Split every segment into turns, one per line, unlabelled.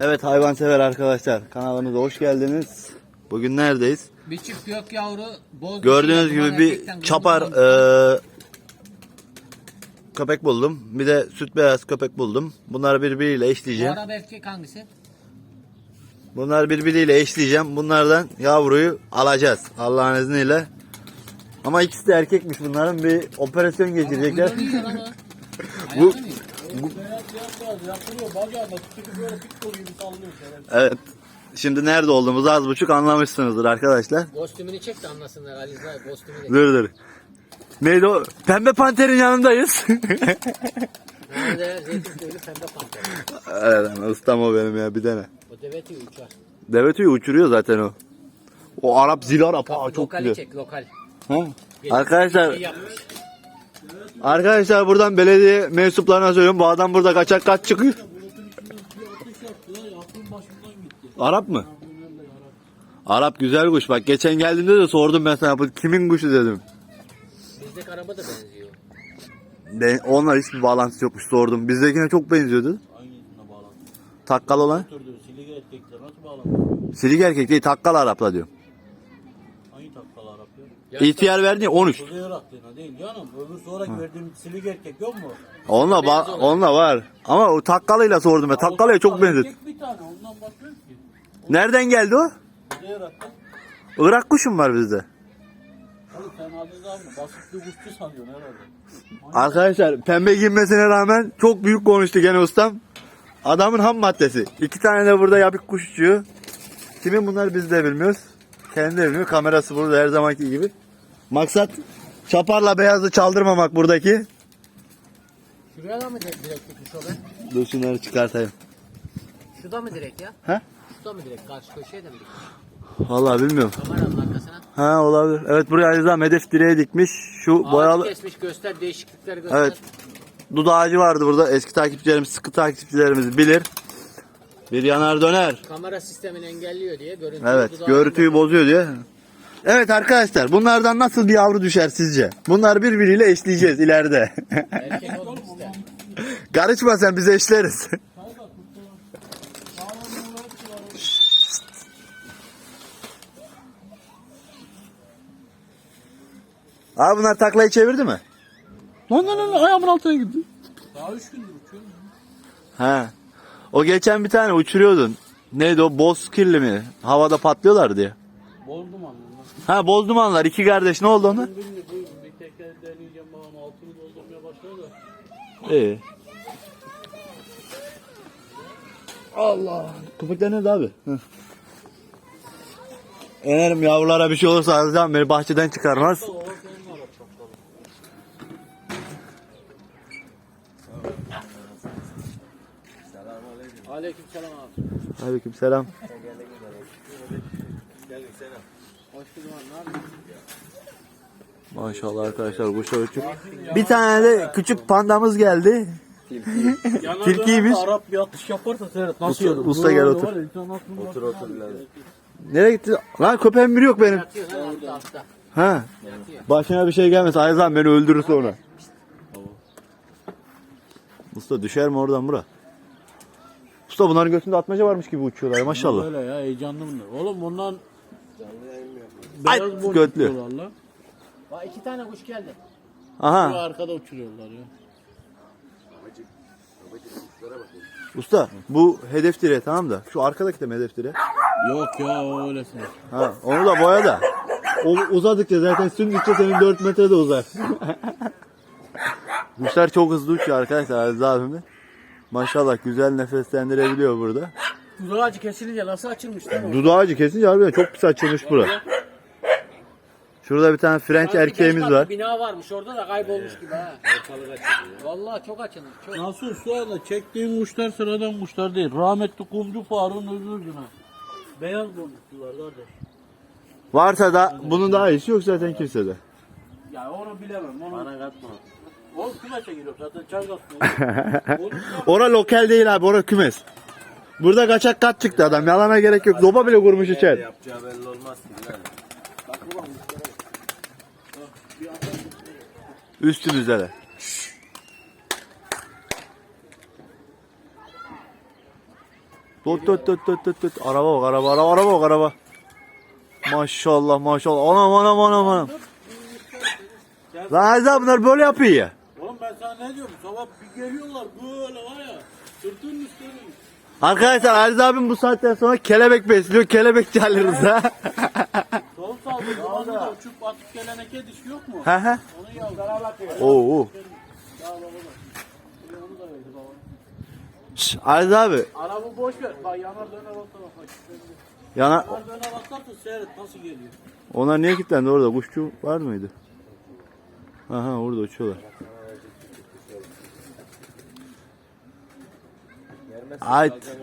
Evet hayvansever arkadaşlar kanalımıza hoş geldiniz. Bugün neredeyiz?
Bir çift gök yavru boz
Gördüğünüz
duman
gibi bir çapar eee, köpek buldum. Bir de süt beyaz köpek buldum. Bunları birbiriyle
Bu
eşleyeceğim.
araba erkek hangisi?
Bunları birbiriyle eşleyeceğim. Bunlardan yavruyu alacağız Allah'ın izniyle. Ama ikisi de erkekmiş bunların bir operasyon geçirecekler.
Kuyruğunu yiyor lan o.
Bu-
Ayağını mı yiyor?
Evet. Şimdi nerede olduğumuzu az buçuk anlamışsınızdır arkadaşlar.
Kostümünü çek de anlasınlar Ali Rıza kostümünü.
Dur dur. Neydi o? Pembe Panter'in yanındayız.
Nerede zeytin köylü pembe panter.
evet ustam o benim ya bir tane.
O deveti uçar.
Deve tüyü uçuruyor zaten o. O Arap zil Arap. Aa, çok
lokali
güzel.
çek lokal.
Ha? Arkadaşlar
şey yapmış.
Arkadaşlar buradan belediye mensuplarına söylüyorum. Bu adam burada kaçak kaç çıkıyor. Arap mı? Arap güzel kuş. Bak geçen geldiğimde de sordum ben sana bu kimin kuşu dedim.
Bizdeki araba da benziyor.
Ben, onunla hiçbir bağlantısı yokmuş sordum. Bizdekine çok benziyordu.
Hangisine?
Takkal olan.
Silik erkekler nasıl
erkek değil takkal Arap'la diyor.
Hangi takkalı Arap ya?
Ya
İhtiyar verdi ya, 13.
Kuzey Iraklığına değil canım. Öbür sonra verdiğim silik erkek yok mu?
Onunla, ba- onunla var. Ama o takkalıyla sordum ben. Takkalıya çok benziyor.
Erkek bir tane ondan başka yok ki.
Nereden geldi o?
Kuzey Irak'ta.
Irak kuşum var bizde.
Oğlum sen Aziz abi basit bir kuşçu sanıyorsun herhalde.
Arkadaşlar pembe giymesine rağmen çok büyük konuştu gene ustam. Adamın ham maddesi. İki tane de burada yapık kuş uçuyor. Kimin bunlar biz de bilmiyoruz. Kendi de bilmiyor. Kamerası burada her zamanki gibi. Maksat çaparla beyazı çaldırmamak buradaki.
Şuraya da mı direkt, direkt tutmuş o be?
Dur şunları çıkartayım.
Şu da mı direkt ya?
He?
Şu da mı direkt? Karşı köşeye de mi direkt?
Vallahi bilmiyorum.
Kameranın arkasına.
Ha olabilir. Evet buraya Aziz hedef direğe dikmiş. Şu
Ağacı
boyalı
kesmiş göster değişiklikleri göster.
Evet. dud ağacı vardı burada. Eski takipçilerimiz, sıkı takipçilerimiz bilir. Bir yanar döner.
Kamera sistemini engelliyor diye görüntü
Evet, görüntüyü bozuyor diye. Evet arkadaşlar, bunlardan nasıl bir yavru düşer sizce? Bunlar birbiriyle eşleyeceğiz ileride. Karışma sen biz eşleriz. Abi bunlar taklayı çevirdi mi?
Lan lan lan ayağımın altına gitti. Daha üç gündür uçuyorum.
He. O geçen bir tane uçuruyordun. Neydi o? Bozkirli mi? Havada patlıyorlar diye.
Bozdum anlamda.
Ha bozdumanlar iki kardeş ne oldu ona?
Bir teker deneyeceğim babam altını doldurmaya başladı da.
İyi. Allah. Köpekler nerede abi? Hı. Eğerim yavrulara bir şey olursa Azizcan beni bahçeden çıkarmaz.
Aleyküm selam abi.
Aleyküm selam.
Hoş bulduk abi. Ne yapıyorsun?
Maşallah arkadaşlar kuş uçuk. Bir tane de küçük pandamız geldi. Tilkiymiş.
Arap bir atış yaparsa seyret. Nasıl
Usta- usta gel otur. Otur otur Nereye gitti? Lan köpeğim biri yok benim. Ha. Başına bir şey gelmesin. Ayzan beni öldürür sonra. Usta düşer mi oradan bura? Usta bunların götünde atmaca varmış gibi uçuyorlar maşallah.
Öyle ya heyecanlı bunlar. Oğlum bundan beyaz boncuk
götlü.
diyorlar lan.
Bak iki tane kuş geldi.
Aha.
arkada uçuruyorlar ya.
Usta bu hedef direği tamam da şu arkadaki de mi hedef direği?
Yok ya o öylesine.
Ha onu da boya da. O uzadıkça zaten sündükçe senin 4 metre de uzar. Kuşlar çok hızlı uçuyor arkadaşlar Aziz abimle. Maşallah güzel nefeslendirebiliyor burada.
Kuzu ağacı kesilince nasıl açılmış değil mi?
Dudağı ağacı kesince harbiden çok pis açılmış bura. Şurada bir tane French erkeğimiz
Beş
var.
Bina varmış orada da kaybolmuş gibi ha. Vallahi çok açılmış. Çok.
Nasıl şu anda çektiğin kuşlar sıradan kuşlar değil. Rahmetli kumcu Faruk'un özür ha. Beyaz boncuklular kardeş.
Varsa da bunun daha iyisi yok zaten kimsede.
Ya onu bilemem. Onu... Bana katma. Oğlum kümese giriyor zaten. Oğlum,
Ora lokal değil abi, ora kümes. Burada kaçak kat çıktı adam. Yalana gerek yok. Zoba bile kurmuş içer.
Yapacağı belli olmaz ki.
Üstümüzde de. Tut tut tut tut tut tut. Araba bak araba araba araba bak araba. Maşallah maşallah. Anam anam anam anam. Lan abi bunlar böyle yapıyor ya.
Oğlum ben sana ne diyorum? Sabah bir geliyorlar böyle var ya. Sırtının üstüne.
Arkadaşlar Aziz abim bu saatten sonra kelebek besliyor. Kelebekçi Ali Rıza.
Sol saldı. Zamanında da uçup atıp gelene kediş yok mu?
He he.
Onu yavru.
Oo.
Ya baba bak. Bir Onu da verdi baba.
Şş, Aziz abi.
Arabı boş ver. Bak yanar döner baksana bak.
Yana
Yanar döner baksana seyret nasıl geliyor.
onlar niye kilitlendi orada? Kuşçu var mıydı? Aha orada uçuyorlar. Ait.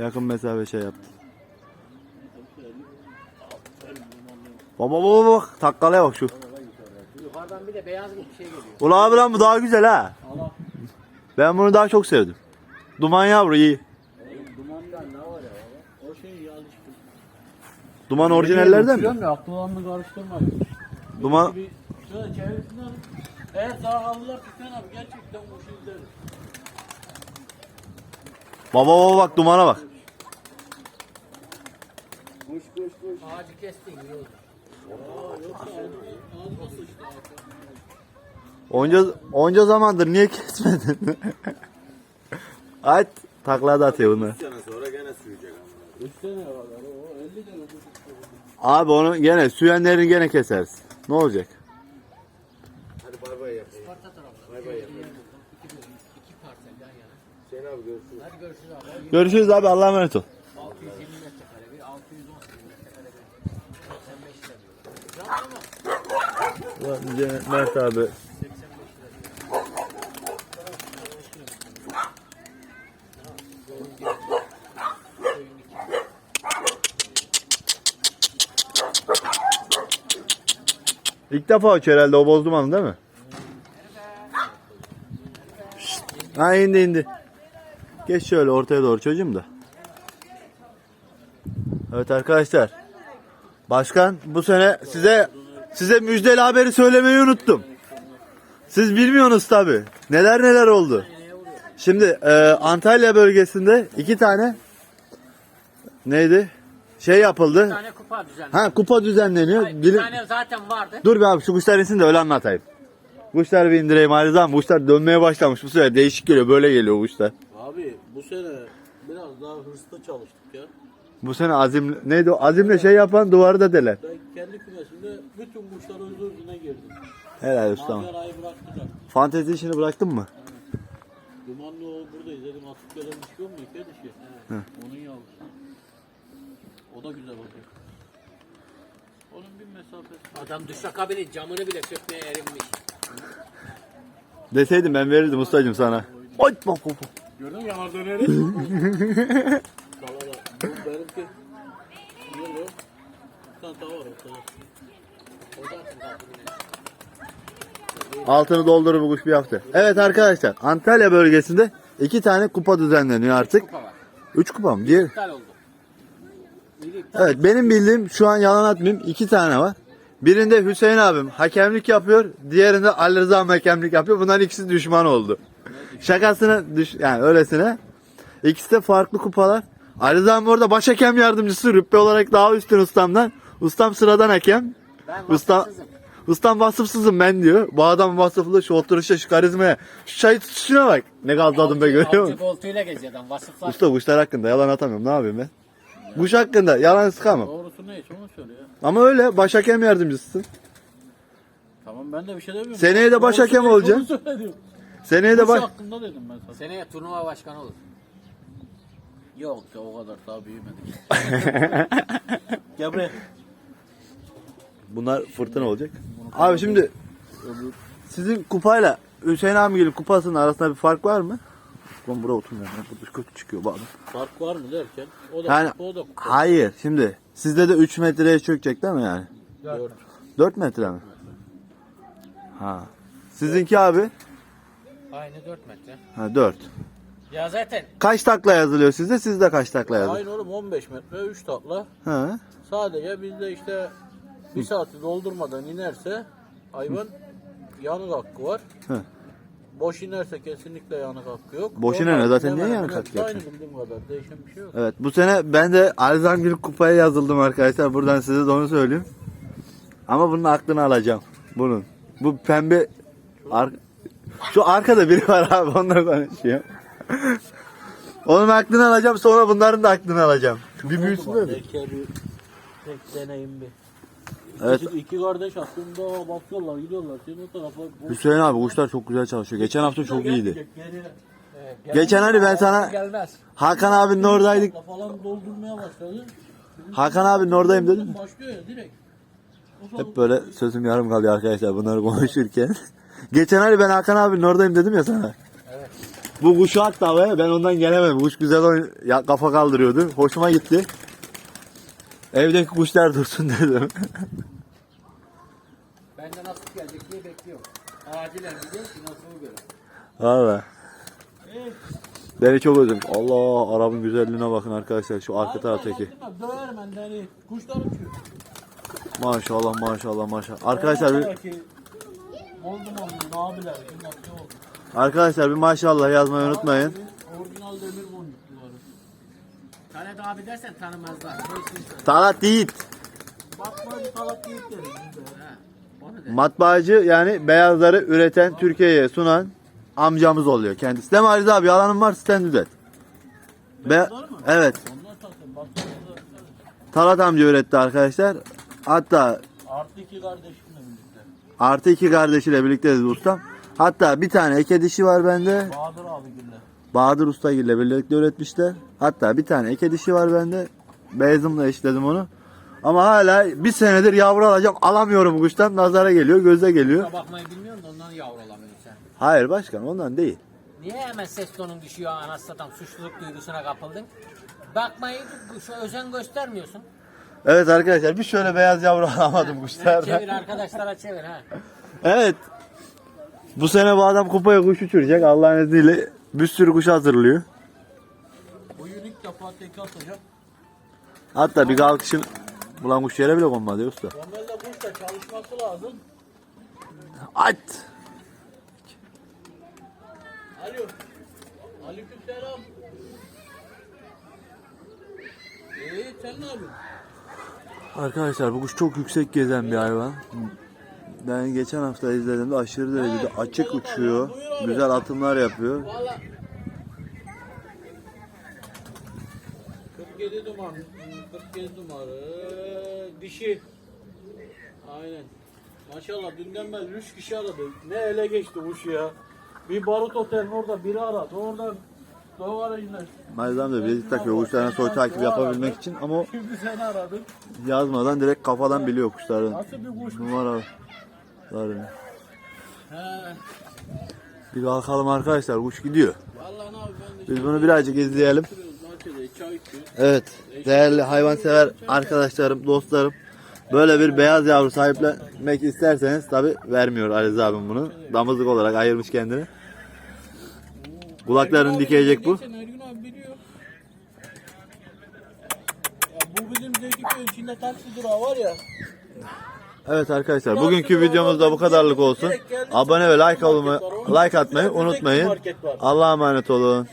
Yakın mesafe şey yaptı. Baba baba bak takkalaya bak şu.
Yukarıdan bir de beyaz bir şey geliyor.
Ulan abi lan bu daha güzel ha.
Allah.
Ben bunu daha çok sevdim. Duman yavru iyi.
Dumandan ne var ya? O şey.
Duman orijinallerden mi?
Akıllarını karıştırmayın.
Duman
şöyle çevresinden eğer sağ kaldılar Tüken abi gerçekten izleriz.
baba baba bak dumana bak.
Ağacı kestin iyi oldu.
Yoksa ağzıma sıçtı ağaç.
Onca, onca zamandır niye kesmedin? Ait takla da atıyor bunlar.
Üç sene kadar o 50 tane bu
Abi onu gene süyenlerini gene keseriz. Ne olacak?
Sparta tarafından. Bay bay İki bölüm, iki parsel yan yana.
Hüseyin abi görüşürüz.
Hadi görüşürüz abi.
Allah'a emanet ol.
620 metrekare bir, 618 metrekare bir. 85 lira diyor. Canlı mı?
Mert abi.
85 lira diyor. Koyun gibi. Koyun iki.
İlk defa uçuyor herhalde o boz dumanı değil mi? Şşt. Ha indi indi. Geç şöyle ortaya doğru çocuğum da. Evet arkadaşlar. Başkan bu sene size size müjdeli haberi söylemeyi unuttum. Siz bilmiyorsunuz tabi. Neler neler oldu. Şimdi e, Antalya bölgesinde iki tane neydi? Şey
Bir
yapıldı.
tane kupa düzenli.
Ha kupa düzenleniyor.
Bir
Bilim-
tane zaten vardı.
Dur be abi şu kuşlar insin de öyle anlatayım. Kuşları bir indireyim Arizan. Kuşlar dönmeye başlamış bu sefer. Değişik geliyor. Böyle geliyor kuşlar.
Abi bu sene biraz daha hırslı çalıştık ya.
Bu sene Azim neydi o? Azim'le şey yapan duvarı da deler.
Ben kendi kümesimde bütün kuşlar özürlüğüne girdim.
Helal ustam.
Bıraktılar.
Fantezi işini bıraktın mı?
Dumanlı o buradayız dedim atıp gelen dişi yok mu? İki dişi. Onun yavrusu. O da güzel bakıyor. Onun bir mesafesi.
Adam düşakabinin camını bile sökmeye erinmiş.
Deseydim ben verirdim ustacım sana. Oy bak bak bak.
Gördün mü yanar döneri? Salada. Bu benimki. Ne o? Bir tane daha var ortada.
O da atın kalkımını.
Altını doldurur bu kuş bir hafta. Evet arkadaşlar Antalya bölgesinde iki tane kupa düzenleniyor artık.
Kupa var.
Üç kupa mı? Diğer...
İptal oldu. Biri iptal.
Evet benim bildiğim şu an yalan atmayayım iki tane var. Birinde Hüseyin abim hakemlik yapıyor. Diğerinde Ali Rıza hakemlik yapıyor. Bunların ikisi düşman oldu. Şakasına düş yani öylesine. İkisi de farklı kupalar. Ali Rıza orada baş hakem yardımcısı rütbe olarak daha üstün ustamdan. Ustam sıradan hakem.
Ben
Usta, ustam vasıfsızım ben diyor. Bu adam vasıflı şu oturuşa şu karizmaya. Şu çay tutuşuna bak. Ne gazladım be görüyor musun?
koltuğuyla geziyor adam. Vasıflar.
Usta kuşlar hakkında yalan atamıyorum. Ne yapayım ben? Kuş hakkında yalan sıkamam.
Doğrusu neyse onu söyle ya.
Ama öyle baş hakem yardımcısısın.
Tamam ben de bir şey demiyorum.
Seneye de baş hakem olacaksın. Seneye de
Kuş
baş...
hakkında dedim ben sana.
Seneye turnuva başkanı olur.
Yok ya o kadar daha büyümedik. Gel buraya.
Bunlar fırtına olacak. Abi şimdi sizin kupayla Hüseyin abinin kupasının arasında bir fark var mı? Ben buraya oturmuyorum. ya, Burada kötü çıkıyor bazen.
Fark var mı derken o da
Yani
o da
hayır şimdi sizde de 3 metreye çökecek değil mi yani?
dört.
4 metre mi? Ha. Sizinki abi?
Aynı 4 metre.
Ha 4.
Ya zaten
Kaç takla yazılıyor sizde? Sizde kaç takla yazılıyor?
Aynı oğlum 15 metre 3 tatla.
Ha.
Sadece bizde işte bir saati doldurmadan inerse hayvan yanık hakkı var.
Hı.
Boş inerse kesinlikle yanık hakkı yok.
Boş iner zaten niye yanık hakkı
Aynı
yapacak?
bildiğim kadar. Değişen bir şey yok.
Evet bu sene ben de Alzheimer kupaya yazıldım arkadaşlar. Buradan size de onu söyleyeyim. Ama bunun aklını alacağım. Bunun. Bu pembe ar- şu arkada biri var abi onunla konuşuyor. Onun aklını alacağım sonra bunların da aklını alacağım. Bir büyüsün de.
Belki bir tek deneyim bir.
Evet.
İki, iki kardeş aslında bakıyorlar gidiyorlar. Senin o tarafa. bu-
Hüseyin abi kuşlar çok güzel çalışıyor. Geçen hafta çok iyiydi.
Geri-
Geçen hani ben sana
Gelmez.
Hakan abinin oradaydık.
falan doldurmaya başladı.
Hakan abinin oradayım dedim.
Başlıyor ya direkt.
Hep böyle sözüm yarım kalıyor arkadaşlar bunları konuşurken. Geçen hani ben Hakan abinin oradayım dedim ya sana. Bu kuşu attı havaya ben ondan gelemedim. Kuş güzel oyun, ya, kafa kaldırıyordu. Hoşuma gitti. Evdeki kuşlar dursun dedim.
Benden nasıl gelecek diye bekliyorum. Acilen gidiyor ki nasıl göre.
Valla. Beni çok özledim. Allah Arap'ın güzelliğine bakın arkadaşlar şu arka taraftaki.
Döver ben de hani kuşlar uçuyor.
Maşallah maşallah maşallah. Arkadaşlar bir,
Oldu mu oldu abiler. Ne oldu?
arkadaşlar bir maşallah yazmayı unutmayın.
Orijinal demir boncukları.
Talat abi dersen tanımazlar.
Talat Yiğit.
Bakma bir salak deyip deriz biz de.
Matbaacı yani beyazları üreten Türkiye'ye sunan amcamız oluyor kendisi. Değil mi Ariz abi? Yalanım var sen düzelt. Be evet.
Onlar satın. Baksanıza.
Talat amca üretti arkadaşlar. Hatta
Artı iki birlikte.
Artı iki kardeşiyle birlikteyiz ustam. Hatta bir tane eke dişi var bende.
Bahadır abi gülle.
Bahadır Usta ile birlikte üretmişler. Hatta bir tane eke dişi var bende. Beyazımla eşledim onu. Ama hala bir senedir yavru alacağım. Alamıyorum kuştan. Nazara geliyor, göze geliyor.
Kusura bakmayı bilmiyorum da ondan yavrulamıyorsun sen.
Hayır başkan ondan değil.
Niye hemen ses tonun düşüyor anasını satayım suçluluk duygusuna kapıldın? Bakmayı şu özen göstermiyorsun.
Evet arkadaşlar bir şöyle beyaz yavru alamadım kuşlardan.
Çevir arkadaşlara çevir ha.
Evet. Bu sene bu adam kupaya kuş uçuracak. Allah'ın izniyle bir sürü kuş hazırlıyor.
Bugün ilk defa tek atacak.
Hatta bir kalkışın Ulan kuş yere bile konmadı ya usta.
Normalde kuş da çalışması lazım.
At.
Alo. Aleyküm selam. Eee sen ne yapıyorsun?
Arkadaşlar bu kuş çok yüksek gezen bir hayvan. Ben geçen hafta izlediğimde aşırı derecede açık uçuyor. Güzel atımlar yapıyor.
Valla. 47 numara. 47 numara. Dişi. Aynen. Maşallah dünden beri 3 kişi aradı. Ne ele geçti kuş ya. Bir barut otelin orada biri aradı. Oradan
Mayzam da bilezik takıyor kuşlarına soy takip yapabilmek için ama
Şimdi seni aradım.
yazmadan direkt kafadan biliyor kuşların
Nasıl bir kuş?
numaralarını.
He.
Bir kalkalım arkadaşlar kuş gidiyor.
Vallahi ne abi
Biz bunu birazcık izleyelim. Evet değerli hayvansever arkadaşlarım dostlarım böyle bir beyaz yavru sahiplenmek isterseniz tabi vermiyor Aliz abim bunu. Damızlık olarak ayırmış kendini. Kulaklarını
Ergün abi
dikeyecek bu.
geçen Ergün abi biliyor. Ya bu bizim Zeytinköy içinde taksi durağı var ya.
Evet arkadaşlar bugünkü videomuz da bu kadarlık olsun. Abone ve like olmayı, like atmayı unutmayın. Allah'a emanet olun.